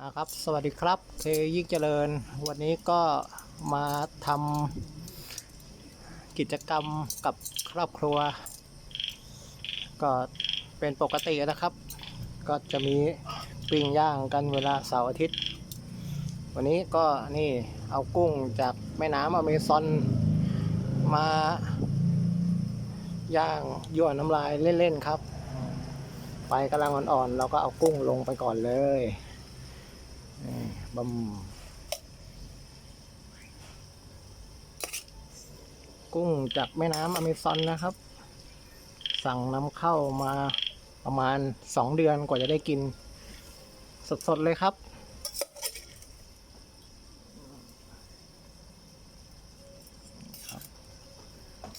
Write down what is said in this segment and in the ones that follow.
ครับ สวัสดีครับเคยิ่งเจริญ วันนี้ก็มาทำกิจกรรมกับครอบครัว ก็เป็นปกตินะครับ ก็จะมีปิ้งย่างกันเวลาเสาร์อาทิตย์ วันนี้ก็นี่เอากุ้งจากแม่น้ำอเมซอนมา ย่างยั่วน้ำลายเล่นๆครับไฟกำลังอ่อนๆเราก็เอากุ้งลงไปก่อนเลย บำกุ้งจากแม่น้ำอเมซอนนะครับ สั่งนำเข้ามาประมาณสองเดือนกว่าจะได้กิน สดๆเลยครับ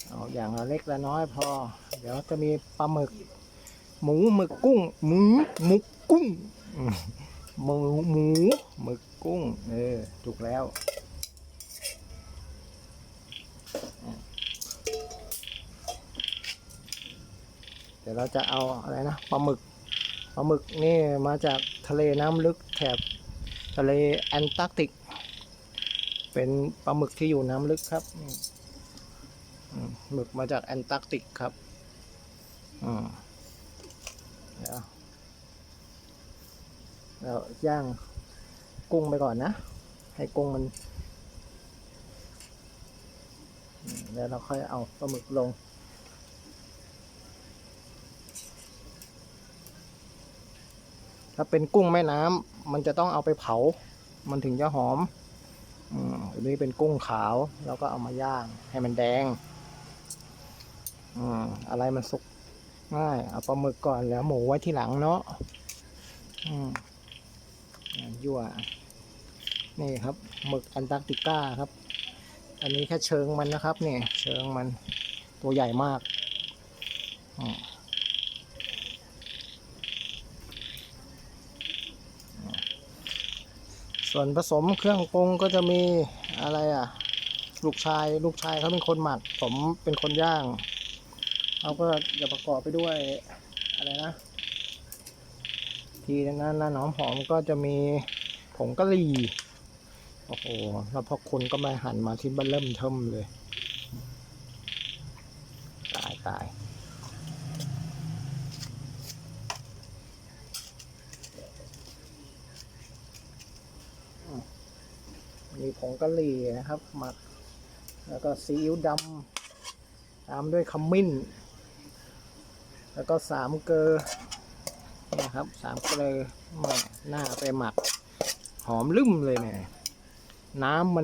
เอาอย่างละเล็กละน้อยพอ เดี๋ยวจะมีปลาหมึก หมูหมึกกุ้ง หมูหมึกกุ้ง หมูหมูหมึกกุ้ง เออถูกแล้ว เดี๋ยวเราจะเอาอะไรนะปลาหมึกปลาหมึกนี่มาจากทะเลน้ำลึกแถบทะเลแอนตาร์กติก เป็นปลาหมึกที่อยู่น้ำลึกครับหมึกมาจากแอนตาร์กติกครับ อืมเดี๋ยว เราย่างกุ้งไปก่อนนะ ให้กุ้งมัน แล้วเราค่อยเอาปลาหมึกลง ถ้าเป็นกุ้งแม่น้ำมันจะต้องเอาไปเผา มันถึงจะหอมอืมอันนี้เป็นกุ้งขาวเราก็เอามาย่างให้มันแดงอืมอะไรมันสุกง่าย เอาปลาหมึกก่อนแล้วหมูไว้ที่หลังเนาะอืม ยั่ว นี่ครับหมึกแอนตาร์กติก้าครับ อันนี้แค่เชิงมันนะครับนี่เชิงมันตัวใหญ่มากส่วนผสมเครื่องปรุงก็จะมีอะไรอะ ลูกชายลูกชายเขาเป็นคนหมัก ผมเป็นคนย่างเขาก็จะประกอบไปด้วยอะไรนะ ทีนั้นนะหนอมหอมก็จะมีผงกะหรี่โอ้โหแล้วพอคุณก็มาหั่นมาที่บันเริ่มเทิมเลย ตายตายมมีผงกะหรี่นะครับหมัก แล้วก็ซีอิ๊วดำตามด้วยขมิ้น แล้วก็สามเกลอ นะครับสามเกลอหน้าไปหมัก หอมลืมเลยเนี่ยน้ำมัน